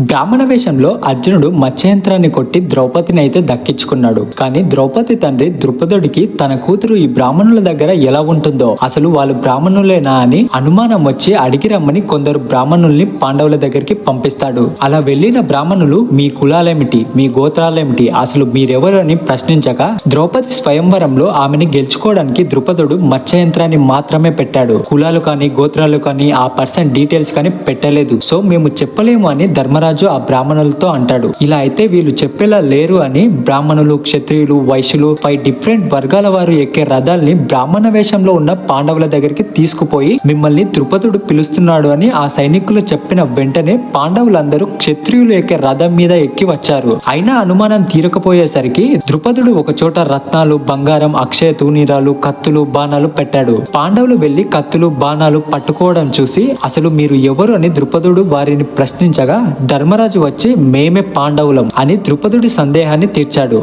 బ్రాహ్మణ వేషంలో అర్జునుడు మత్స్యంత్రాన్ని కొట్టి ద్రౌపదిని అయితే దక్కించుకున్నాడు. కానీ ద్రౌపది తండ్రి ద్రుపదుడికి తన కూతురు ఈ బ్రాహ్మణుల దగ్గర ఎలా ఉంటుందో అసలు వాళ్ళు బ్రాహ్మణులేనా అని అనుమానం వచ్చి అడిగి రమ్మని కొందరు బ్రాహ్మణుల్ని పాండవుల దగ్గరికి పంపిస్తాడు. అలా వెళ్ళిన బ్రాహ్మణులు మీ కులాలేమిటి? మీ గోత్రాలేమిటి? అసలు మీరెవరు? అని ప్రశ్నించగా ద్రౌపది స్వయంవరంలో ఆమెని గెలుచుకోవడానికి ద్రుపదుడు మత్స్యయంత్రాన్ని మాత్రమే పెట్టాడు. కులాలు కానీ గోత్రాలు కానీ ఆ పర్సన్ డీటెయిల్స్ కానీ పెట్టలేదు. సో మేము చెప్పలేము అని ధర్మరాజు ఆ బ్రాహ్మణులతో అంటాడు. ఇలా అయితే వీళ్ళు చెప్పేలా లేరు అని బ్రాహ్మణులు క్షత్రియులు వైశ్యులు పై డిఫరెంట్ వర్గాల వారు ఎక్కే రథాల్ని బ్రాహ్మణ వేషంలో ఉన్న పాండవుల దగ్గరికి తీసుకుపోయి మిమ్మల్ని ద్రుపదుడు పిలుస్తున్నాడు అని ఆ సైనికులు చెప్పిన వెంటనే పాండవులందరూ క్షత్రియులు ఎక్కే రథం మీద ఎక్కి వచ్చారు. అయినా అనుమానం తీరకపోయేసరికి ద్రుపదుడు ఒక చోట రత్నాలు బంగారం అక్షయ తూనీరాలు కత్తులు బాణాలు పెట్టాడు. పాండవులు వెళ్ళి కత్తులు బాణాలు పట్టుకోవడం చూసి అసలు మీరు ఎవరు అని ద్రుపదుడు వారిని ప్రశ్నించగా ధర్మరాజు వచ్చి మేమే పాండవులం అని ద్రుపదుడి సందేహాన్ని తీర్చాడు.